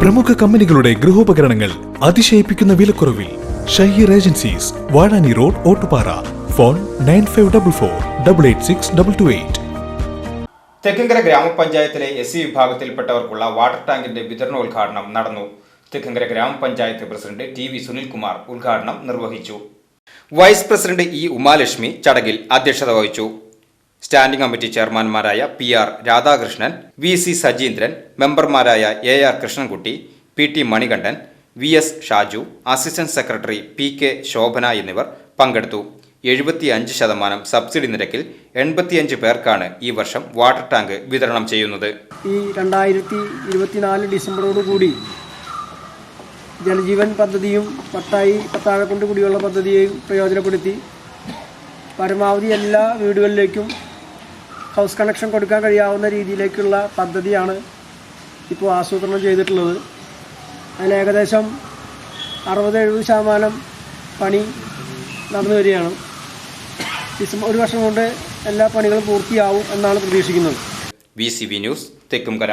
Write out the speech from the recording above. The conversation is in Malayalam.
പ്രമുഖ കമ്പനികളുടെ ഗൃഹോപകരണങ്ങൾ അതിശയിപ്പിക്കുന്ന വിലക്കുറവിൽ Shaheer agencies Vazhani road Ottupara. Phone nine five double four double eight six double two eight. Thekkumkara ഗ്രാമപഞ്ചായത്തിലെ എസ് സി വിഭാഗത്തിൽപ്പെട്ടവർക്കുള്ള വാട്ടർ ടാങ്കിന്റെ വിതരണോദ്ഘാടനം നടന്നു. തെക്കങ്കര ഗ്രാമപഞ്ചായത്ത് പ്രസിഡന്റ് ടി വി സുനിൽകുമാർ ഉദ്ഘാടനം നിർവഹിച്ചു. വൈസ് പ്രസിഡന്റ് ഇ ഉമാലക്ഷ്മി ചടങ്ങിൽ അധ്യക്ഷത വഹിച്ചു. Standing committee ചെയർമാൻമാരായ P R Radhakrishnan V C Sajeendran മെമ്പർമാരായ A R Krishnankutty P T Manikandan V S Shaju assistant secretary P K Shobhana എന്നിവർ പങ്കെടുത്തു. എഴുപത്തിയഞ്ച് ശതമാനം സബ്സിഡി നിരക്കിൽ എൺപത്തിയഞ്ച് പേർക്കാണ് ഈ വർഷം വാട്ടർ ടാങ്ക് വിതരണം ചെയ്യുന്നത്. ഈ രണ്ടായിരത്തി ഇരുപത്തിനാല് ഡിസംബറോട് കൂടി ജലജീവൻ പദ്ധതിയും പട്ടായി പത്താഴക്കൊണ്ട് കുടിവെള്ള പദ്ധതിയെയും പ്രയോജനപ്പെടുത്തി പരമാവധി എല്ലാ വീടുകളിലേക്കും ഹൗസ് കണക്ഷൻ കൊടുക്കാൻ കഴിയാവുന്ന രീതിയിലേക്കുള്ള പദ്ധതിയാണ് ഇപ്പോൾ ആസൂത്രണം ചെയ്തിട്ടുള്ളത്. അതിൽ ഏകദേശം അറുപത് എഴുപത് ശതമാനം പണി നടന്നു വരികയാണ്. ഡിസംബർ ഒരു വർഷം കൊണ്ട് എല്ലാ പണികളും പൂർത്തിയാവും എന്നാണ് പ്രതീക്ഷിക്കുന്നത്. V C B news Thekkumkara.